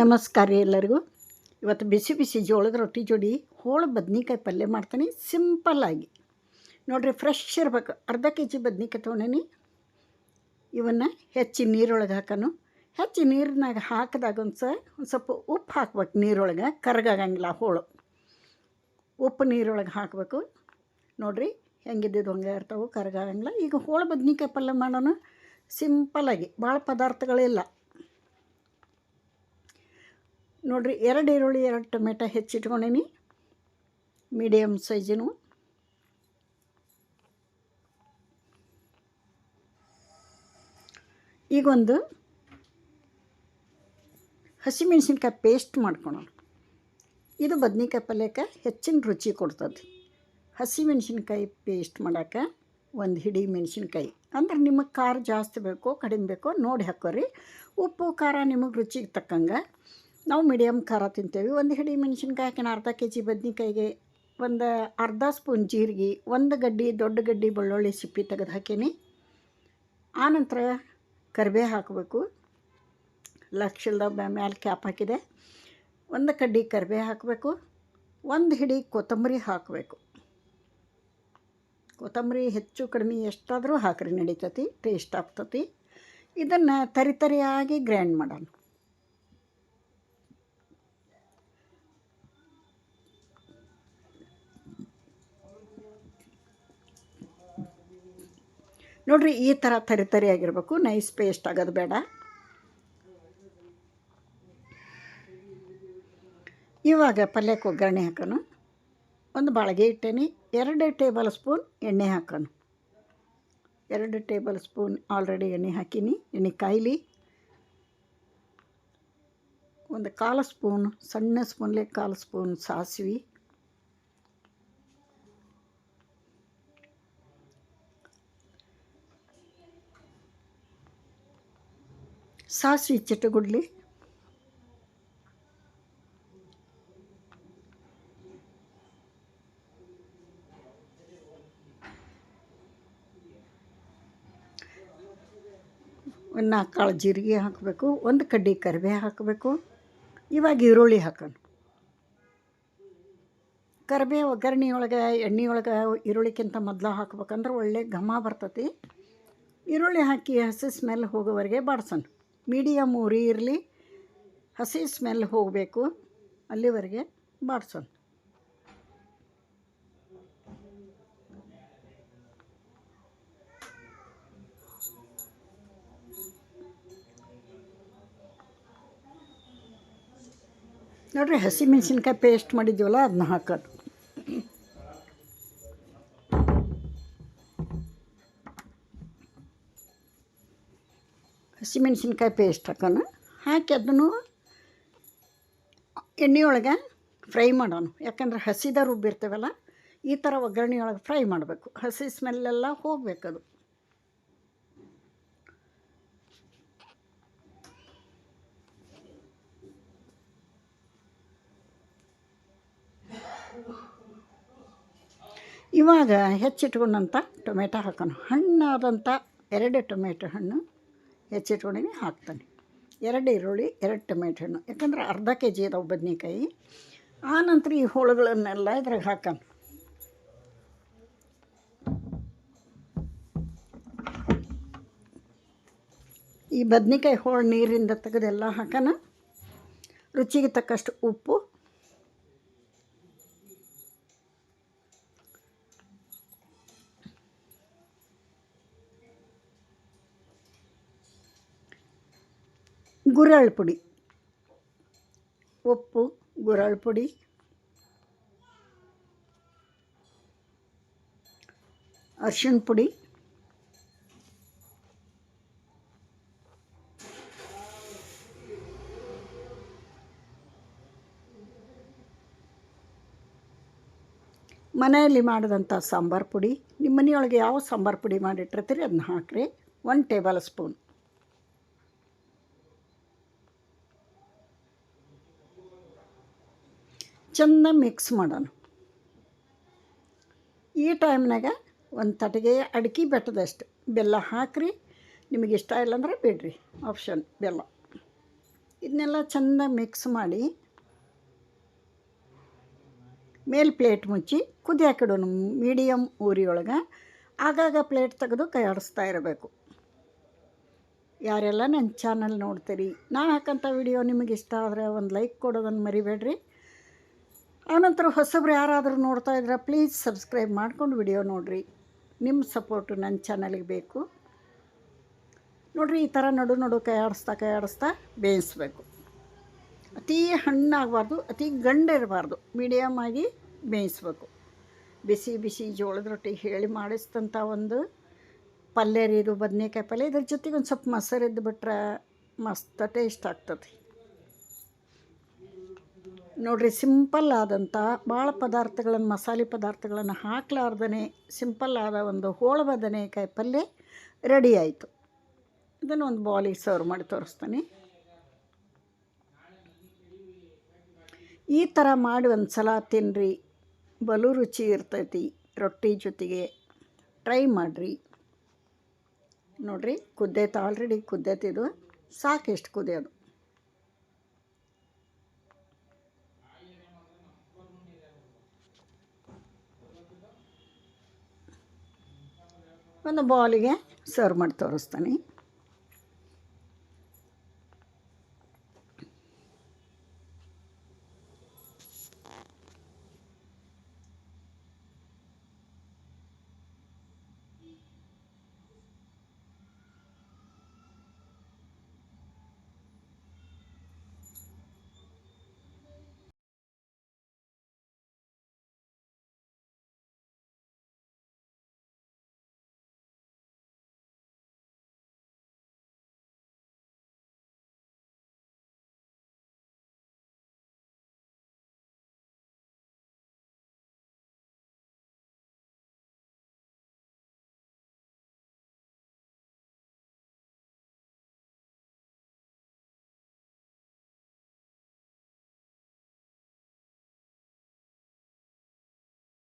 ನಮಸ್ಕಾರ ರೀ ಎಲ್ಲರಿಗೂ. ಇವತ್ತು ಬಿಸಿ ಬಿಸಿ ಜೋಳದ ರೊಟ್ಟಿ ಜೋಡಿ ಹೋಳು ಬದ್ನಿಕಾಯಿ ಪಲ್ಯ ಮಾಡ್ತೀನಿ ಸಿಂಪಲ್ಲಾಗಿ ನೋಡಿರಿ ಫ್ರೆಶ್ ಇರ್ಬೇಕು. ಅರ್ಧ ಕೆ ಜಿ ಬದ್ನಿಕಾಯಿ ತೊಗೊಂಡೇನಿ. ಇವನ್ನು ಹೆಚ್ಚಿ ನೀರೊಳಗೆ ಹಾಕೋನು. ಹೆಚ್ಚಿ ನೀರಿನಾಗ ಹಾಕಿದಾಗ ಒಂದು ಸ, ಒಂದು ಸ್ವಲ್ಪ ಉಪ್ಪು ಹಾಕ್ಬೇಕು ನೀರೊಳಗೆ, ಕರಗಾಗಂಗಿಲ್ಲ ಹೋಳು. ಉಪ್ಪು ನೀರೊಳಗೆ ಹಾಕಬೇಕು. ನೋಡಿರಿ ಹೆಂಗಿದ್ದಿದ್ದು ಹಂಗೆ ಇರ್ತಾವೆ, ಕರಗಾಗಂಗಿಲ್ಲ. ಈಗ ಹೋಳು ಬದ್ನಿಕಾಯಿ ಪಲ್ಯ ಮಾಡೋಣ ಸಿಂಪಲ್ಲಾಗಿ ಭಾಳ ಪದಾರ್ಥಗಳಿಲ್ಲ ನೋಡಿರಿ, ಎರಡು ಈರುಳ್ಳಿ, ಎರಡು ಟೊಮೆಟೊ ಹೆಚ್ಚಿಟ್ಕೊಂಡೀನಿ. ಮೀಡಿಯಮ್ ಸೈಜಿನೂ. ಈಗೊಂದು ಹಸಿಮೆಣಸಿನ್ಕಾಯಿ ಪೇಸ್ಟ್ ಮಾಡ್ಕೊಳೋಣ. ಇದು ಬದ್ನಿಕಾಯಿ ಪಲ್ಯಕ್ಕೆ ಹೆಚ್ಚಿನ ರುಚಿ ಕೊಡ್ತದೆ. ಹಸಿಮೆಣ್ಸಿನ್ಕಾಯಿ ಪೇಸ್ಟ್ ಮಾಡೋಕೆ ಒಂದು ಹಿಡಿ ಮೆಣಸಿನ್ಕಾಯಿ. ಅಂದ್ರೆ ನಿಮಗೆ ಖಾರ ಜಾಸ್ತಿ ಬೇಕೋ, ಕಡಿಮೆ ಬೇಕೋ, ನೋಡಿ ಹಾಕೋರಿ. ಉಪ್ಪು, ಖಾರ ನಿಮಗೆ ರುಚಿಗೆ ತಕ್ಕಂಗೆ. ನಾವು ಮೀಡಿಯಮ್ ಖಾರ ತಿಂತೇವೆ. ಒಂದು ಹಿಡಿ ಮೆಣಸಿನ್ಕಾಯಿ ಹಾಕಿನ ಅರ್ಧ ಕೆ ಜಿ ಬದ್ನಿಕಾಯಿಗೆ ಒಂದು ಅರ್ಧ ಸ್ಪೂನ್ ಜೀರಿಗೆ, ಒಂದು ಗಡ್ಡಿ ದೊಡ್ಡ ಗಡ್ಡಿ ಬೆಳ್ಳುಳ್ಳಿ ಸಿಪ್ಪಿ ತೆಗೆದು ಹಾಕೀನಿ. ಆನಂತರ ಕರಿಬೇ ಹಾಕಬೇಕು. ಲಕ್ಷಲ್ದ ಮೇಲೆ ಕ್ಯಾಪ್ ಹಾಕಿದೆ. ಒಂದು ಕಡ್ಡಿ ಕರಿಬೇ ಹಾಕಬೇಕು. ಒಂದು ಹಿಡಿ ಕೊತ್ತಂಬರಿ ಹಾಕಬೇಕು. ಕೊತ್ತಂಬರಿ ಹೆಚ್ಚು ಕಡಿಮೆ ಎಷ್ಟಾದರೂ ಹಾಕ್ರಿ, ನಡೀತತಿ, ಟೇಸ್ಟ್ ಆಗ್ತತಿ. ಇದನ್ನು ತರಿತರಿಯಾಗಿ ಗ್ರೈಂಡ್ ಮಾಡೋಣ. ನೋಡಿರಿ, ಈ ಥರ ತರಿ ತರಿ ಆಗಿರಬೇಕು. ನೈಸ್ ಪೇಸ್ಟ್ ಆಗೋದು ಬೇಡ. ಇವಾಗ ಪಲ್ಯಕ್ಕೆ ಒಗ್ಗರಣೆ ಹಾಕೋಣ. ಒಂದು ಬಾಳಿಗೆ ಇಟ್ಟೇನಿ. ಎರಡು ಟೇಬಲ್ ಸ್ಪೂನ್ ಎಣ್ಣೆ ಹಾಕೋಣ. ಎರಡು ಟೇಬಲ್ ಸ್ಪೂನ್ ಆಲ್ರೆಡಿ ಎಣ್ಣೆ ಹಾಕೀನಿ. ಎಣ್ಣೆ ಕಾಯಿಲಿ. ಒಂದು ಕಾಲು ಸ್ಪೂನ್, ಸಣ್ಣ ಸ್ಪೂನ್ಲೆ ಕಾಲು ಸ್ಪೂನ್ ಸಾಸಿವೆ. ಸಾಸಿವೆ ಚಿಟಗುಡ್ಲಿ ಒಂದು ನಾಲ್ಕು ಕಾಳು ಜೀರಿಗೆ ಹಾಕಬೇಕು, ಒಂದು ಕಡ್ಡಿ ಕರಿಬೇ ಹಾಕಬೇಕು, ಇವಾಗ ಈರುಳ್ಳಿ ಹಾಕೋಣ. ಕರಿಬೇ ಒಗ್ಗರಣೆ ಒಳಗೆ ಎಣ್ಣೆ ಒಳಗೆ ಈರುಳ್ಳಿಕ್ಕಿಂತ ಮೊದಲು ಹಾಕ್ಬೇಕಂದ್ರೆ ಒಳ್ಳೆ ಘಮ ಬರ್ತತಿ. ಈರುಳ್ಳಿ ಹಾಕಿ ಹಸಿ ಸ್ಮೆಲ್ ಹೋಗೋವರೆಗೆ ಬಾಡ್ಸೋಣ. ಮೀಡಿಯಮ್ ಉರಿ ಇರಲಿ. ಹಸಿ ಸ್ಮೆಲ್ ಹೋಗಬೇಕು. ಅಲ್ಲಿವರೆಗೆ ಬಾಡಿಸೋಣ. ನೋಡಿರಿ, ಹಸಿ ಮೆಣಸಿನ್ಕಾಯಿ ಪೇಸ್ಟ್ ಮಾಡಿದ್ದೀವಲ್ಲ ಅದನ್ನ ಹಾಕೋದು. ಹಸಿಮೆಣ್ಸಿನ್ಕಾಯಿ ಪೇಸ್ಟ್ ಹಾಕೋಣ. ಹಾಕಿ ಅದನ್ನು ಎಣ್ಣೆಯೊಳಗೆ ಫ್ರೈ ಮಾಡೋಣ. ಯಾಕಂದ್ರೆ ಹಸಿದ ರುಬ್ಬಿರ್ತೇವಲ್ಲ ಈ ಥರ ಒಗ್ಗರಣೆಯೊಳಗೆ ಫ್ರೈ ಮಾಡಬೇಕು. ಹಸಿ ಸ್ಮೆಲ್ಲೆಲ್ಲ ಹೋಗಬೇಕದು ಇವಾಗ ಹೆಚ್ಚಿಟ್ಕೊಂಡಂಥ ಟೊಮೆಟೊ ಹಾಕೋಣ. ಹಣ್ಣಾದಂಥ ಎರಡು ಟೊಮೆಟೊ ಹಣ್ಣು. ಹೆಚ್ಚಿಟ್ಕೊಂಡಿನಿ ಹಾಕ್ತಾನೆ. ಎರಡು ಈರುಳ್ಳಿ, ಎರಡು ಟೊಮೆಟೊ ಹಣ್ಣು. ಯಾಕಂದ್ರೆ ಅರ್ಧ ಕೆ ಜಿ ಇದಾವೆ ಬದನೇಕಾಯಿ ಆನಂತರ ಈ ಹೋಳುಗಳನ್ನೆಲ್ಲ ಇದ್ರಾಗ ಹಾಕೋಣ ಈ ಬದನೇಕಾಯಿ ಹೋಳು ನೀರಿಂದ ತೆಗೆದೆಲ್ಲ ಹಾಕೋಣ ರುಚಿಗೆ ತಕ್ಕಷ್ಟು ಉಪ್ಪು ಗುರಳ್ ಪುಡಿ. ಉಪ್ಪು ಗುರಳ್ ಪುಡಿ. ಅರ್ಶಿಣ ಪುಡಿ. ಮನೆಯಲ್ಲಿ ಮಾಡಿದಂಥ ಸಾಂಬಾರು ಪುಡಿ. ನಿಮ್ಮ ಮನೆಯೊಳಗೆ ಯಾವ ಸಾಂಬಾರು ಪುಡಿ ಮಾಡಿಟ್ಟಿರ್ತೀರಿ ಅದನ್ನ ಹಾಕಿರಿ. ಒನ್ ಟೇಬಲ್ ಸ್ಪೂನ್ ಚೆಂದ ಮಿಕ್ಸ್ ಮಾಡೋಣ. ಈ ಟೈಮ್ನಾಗ ಒಂದು ತಟಗೆ ಅಡಿಕೆ ಬೆಟ್ಟದಷ್ಟು ಬೆಲ್ಲ ಹಾಕ್ರಿ, ನಿಮಗೆ ಇಷ್ಟ ಇಲ್ಲಾಂದ್ರೆ ಬಿಡ್ರಿ. ಆಪ್ಷನ್ ಬೆಲ್ಲ. ಇದನ್ನೆಲ್ಲ ಚೆಂದ ಮಿಕ್ಸ್ ಮಾಡಿ ಮೇಲ್ ಪ್ಲೇಟ್ ಮುಚ್ಚಿ ಕುದಿಯಾಕಿಡೋನು ಮೀಡಿಯಮ್ ಊರಿಯೊಳಗೆ ಆಗಾಗ ಪ್ಲೇಟ್ ತೆಗೆದು ಕೈ ಆಡಿಸ್ತಾ ಇರಬೇಕು. ಯಾರೆಲ್ಲ ನನ್ನ ಚಾನಲ್ ನೋಡ್ತೀರಿ ನಾನು ಹಾಕೋಂಥ ವಿಡಿಯೋ ನಿಮಗೆ ಇಷ್ಟ ಆದರೆ ಒಂದು ಲೈಕ್ ಕೊಡೋದನ್ನು ಮರಿಬೇಡ್ರಿ. ಆನಂತರ ಹೊಸಬ್ರು ಯಾರಾದರೂ ನೋಡ್ತಾ ಇದ್ರೆ ಪ್ಲೀಸ್ ಸಬ್ಸ್ಕ್ರೈಬ್ ಮಾಡ್ಕೊಂಡು ವಿಡಿಯೋ ನೋಡಿರಿ. ನಿಮ್ಮ ಸಪೋರ್ಟು ನನ್ನ ಚಾನಲಿಗೆ ಬೇಕು. ನೋಡಿರಿ ಈ ಥರ ನಡು ನಡು ಕೈಯಾಡಿಸ್ತಾ ಕೈಯಾಡಿಸ್ತಾ ಬೇಯಿಸ್ಬೇಕು. ಅತೀ ಹಣ್ಣಾಗಬಾರ್ದು, ಅತಿ ಗಂಡಿರಬಾರ್ದು ಮೀಡಿಯಮ್ ಆಗಿ ಬೇಯಿಸ್ಬೇಕು. ಬಿಸಿ ಬಿಸಿ ಜೋಳದ ರೊಟ್ಟಿ ಹೇಳಿ ಮಾಡಿಸಿದಂಥ ಒಂದು ಪಲ್ಯ ರೀ ಇದು ಬದನೇಕಾಯಿ ಪಲ್ಯ, ಇದ್ರ ಜೊತೆಗೆ ಒಂದು ಸ್ವಲ್ಪ ಮೊಸರು ಇದ್ದು ಬಿಟ್ರೆ ಮಸ್ತ್ ಟೇಸ್ಟ್ ಆಗ್ತದೆ ನೋಡಿರಿ, ಸಿಂಪಲ್ ಆದಂಥ ಭಾಳ ಪದಾರ್ಥಗಳನ್ನು, ಮಸಾಲೆ ಪದಾರ್ಥಗಳನ್ನು ಹಾಕ್ಲಾರ್ದೇ ಸಿಂಪಲ್ ಆದ ಒಂದು ಹೋಳು ಬದನೆಕಾಯಿ ಪಲ್ಯ ರೆಡಿ ಆಯಿತು. ಇದನ್ನು ಒಂದು ಬಾಲಿಗೆ ಸರ್ವ್ ಮಾಡಿ ತೋರಿಸ್ತೀನಿ. ಈ ಥರ ಮಾಡಿ ಒಂದು ಸಲ ತಿನ್ನಿರಿ ಬಲು ರುಚಿ ಇರ್ತೈತಿ. ರೊಟ್ಟಿ ಜೊತೆಗೆ ಟ್ರೈ ಮಾಡಿರಿ. ನೋಡಿರಿ ಕುದ್ದೈತೆ ಆಲ್ರೆಡಿ ಕುದ್ದೈತಿದು ಸಾಕು ಎಷ್ಟು ಕುದಿಯೋದು ಒಂದು ಬೌಲಿಗೆ ಸರ್ವ್ ಮಾಡಿ ತೋರಿಸ್ತೀನಿ.